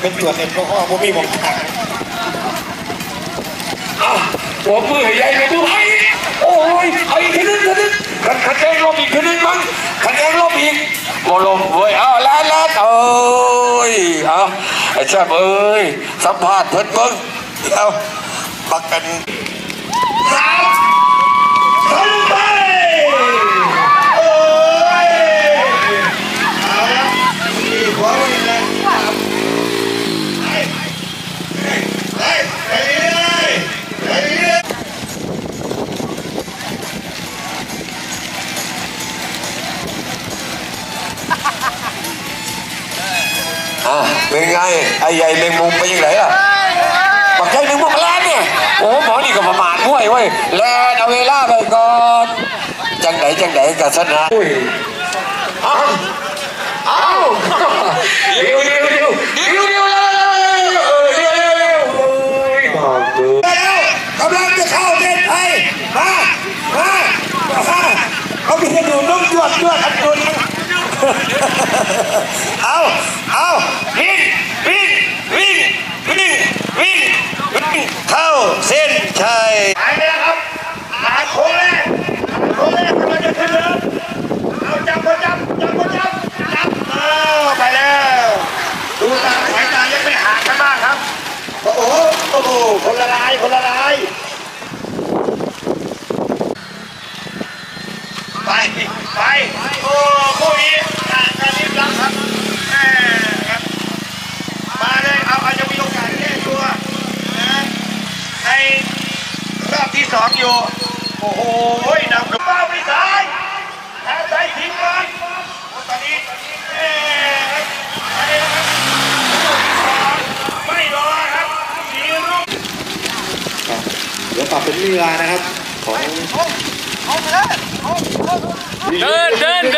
เป็นตรวจแอลกอฮอล์ผมมีมองขังหัวมือใหญ่เลยดูให้โอ้ยเอาอีกทีนึงทีนึงขันขันแดงลบอีกทีนึงมั้งขันแดงลบอีกโมลมเว้ยเอาล้วแล้วเอ้ยเอาไอ้แซ่บเอ้ยสัมภาษณ์เพิ่นเบิ่งเอาปักกันสาม อะเป็นไงไอ้ใหญ่แมงมุมไปยังไงอะปักใจแมงมุมแลนเนี่ยโอ้หมอนี่ก็ประมาทห้วยเว้ยแลนเอาเวลาไปก่อนจังไหนจังไหนกับสนะอุ้ยเอาเอาเดี๋ยวเดี๋ยวเดี๋ยวเดี๋ยวเดี๋ยวเดี๋ยวเดี๋ยวเดี๋ยวโอ้ยบอกกูแล้วกำลังจะเข้าเส้นชัยมามามาเขามีให้ดูนุ่มยวดยวดอันดุน เอาเอาวิ่งวิ่งวิ่งวิ่งวิ่งวิ่งเข้าเส้นชัยไปแล้วครับหาโค้งแรกโค้งแรกกำลังจะขึ้นแล้วเอาจับก็จับจับก็จับจับเออไปแล้วดูตาสายตายังไม่ห่างกันมากครับโอ้โหโอ้โหคนละลายคนละลาย ไป ไป โอ้คู่นี้ต่างกันนิดลับครับแม่ครับ มาเลย เอาอาจจะมีโอกาสแก้ตัวนะใน รอบที่สองอยู่ โอ้โหนำกับเป้าไปซ้ายแทงซ้ายทิ้งบอลตอนนี้เลยนะครับไม่รอครับสีรุ่งเดี๋ยวปรับเป็นเรือนะครับของเดินเดินเด